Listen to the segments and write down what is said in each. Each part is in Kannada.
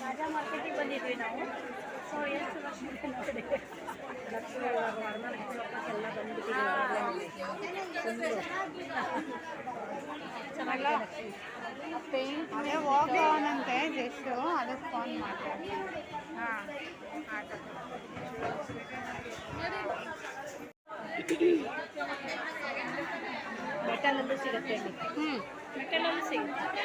ರಾಜಾ ಮಾರ್ಕೆಟಿಗೆ ಬಂದಿದ್ವಿ ನಾವು ಸೊ ಎಷ್ಟು ವರ್ಷ ಇದೆ ನೋಡಿ ಲಕ್ಷ್ಮಿ ಇವಾಗ ವರಮಹಾಲಕ್ಷ್ಮಿ ಹಬ್ಬಕ್ಕೆಲ್ಲ ಬಂದ್ಬಿಟ್ಟಿದೆ ಚೆನ್ನಾಗಿಲ್ಲ ಪೇಂಟ್ ವಾಕ್ ಅವನಂತೆ ಜಸ್ಟ್ ಅದಕ್ಕೆ ಫೋನ್ ಮಾಡ್ತಾರೆ ಹಾಂ ಆಯ್ತು ಮೆಟಲಲ್ಲೂ ಸಿಗುತ್ತೆ ಇಲ್ಲಿ ಹ್ಞೂ ಮೆಟಲಲ್ಲೂ ಸಿಗುತ್ತೆ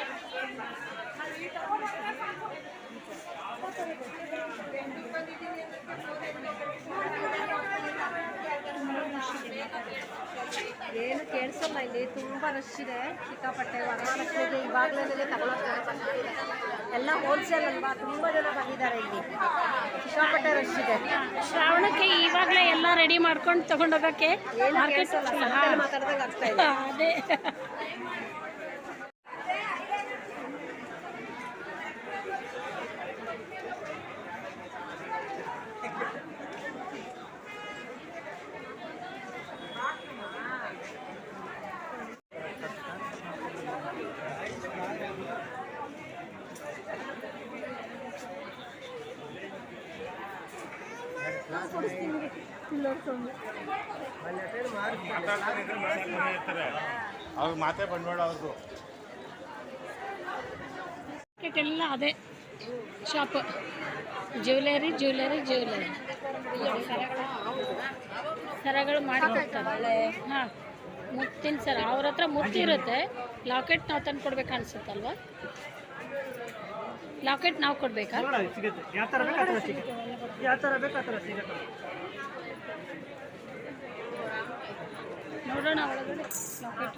ಏನು ಕೇಳಿಸಲ್ಲ ಇಲ್ಲಿ ತುಂಬ ರಶ್ ಇದೆ. ಸಿಕ್ಕಾಪಟ್ಟೆ ವರಮಹಾಲಕ್ಷ್ಮಿಗೆ ಇವಾಗಲೇ ತಗೊಳ್ಳೋಕೆ ಎಲ್ಲ ಹೋಲ್ಸೇಲ್ ಅಲ್ವಾ? ತುಂಬ ಜನ ಬಂದಿದ್ದಾರೆ ಇಲ್ಲಿ. ಸಿಕ್ಕಾಪಟ್ಟೆ ರಶ್ ಇದೆ. ಶ್ರಾವಣಕ್ಕೆ ಇವಾಗಲೇ ಎಲ್ಲ ರೆಡಿ ಮಾಡ್ಕೊಂಡು ತಗೊಂಡೋಗಕ್ಕೆ ಮಾತಾಡ್ದಂಗೆ ಆಗ್ತಾ ಇದೆ. ಅದೇ. ಅವ್ರ ಬಂಡವಾಳ ಅವ್ರದ್ದು ಅದೇ ಶಾಪ್ ಜ್ಯುವೆಲರಿ ಜ್ಯುವೆಲರಿ ಜ್ಯುವೆಲರಿ ಸರಗಳು ಮಾಡಿ ಕೊಡ್ತಾರೆ. ಹಾಂ, ಮುತ್ತಿನ ಸರ. ಅವ್ರ ಹತ್ರ ಮುತ್ತಿರುತ್ತೆ ಲಾಕೆಟ್ ನಾವು ತಂದು ಕೊಡ್ಬೇಕು ಅನ್ಸುತ್ತಲ್ವಾ? ಲಾಕೆಟ್ ನಾವು ಕೊಡ್ಬೇಕಾ? ಸಿಗುತ್ತೆ. ಯಾವ ಥರ ಬೇಕು ಆ ಥರ ಸಿಗುತ್ತೆ? ಯಾವ ಥರ ಬೇಕು ಆ ಥರ ಸಿಗುತ್ತೆ? ನೋಡೋಣ ಒಳಗಡೆ ಲಾಕೆಟ್.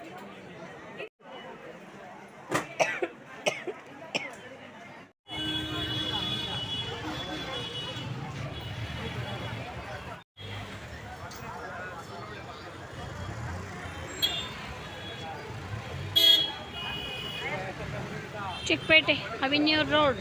ಚಿಕ್ಕಪೇಟೆ ಅವೆನ್ಯೂ ರೋಡ್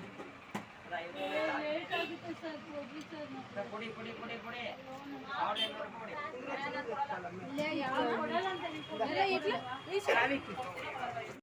ಕೊಡಿ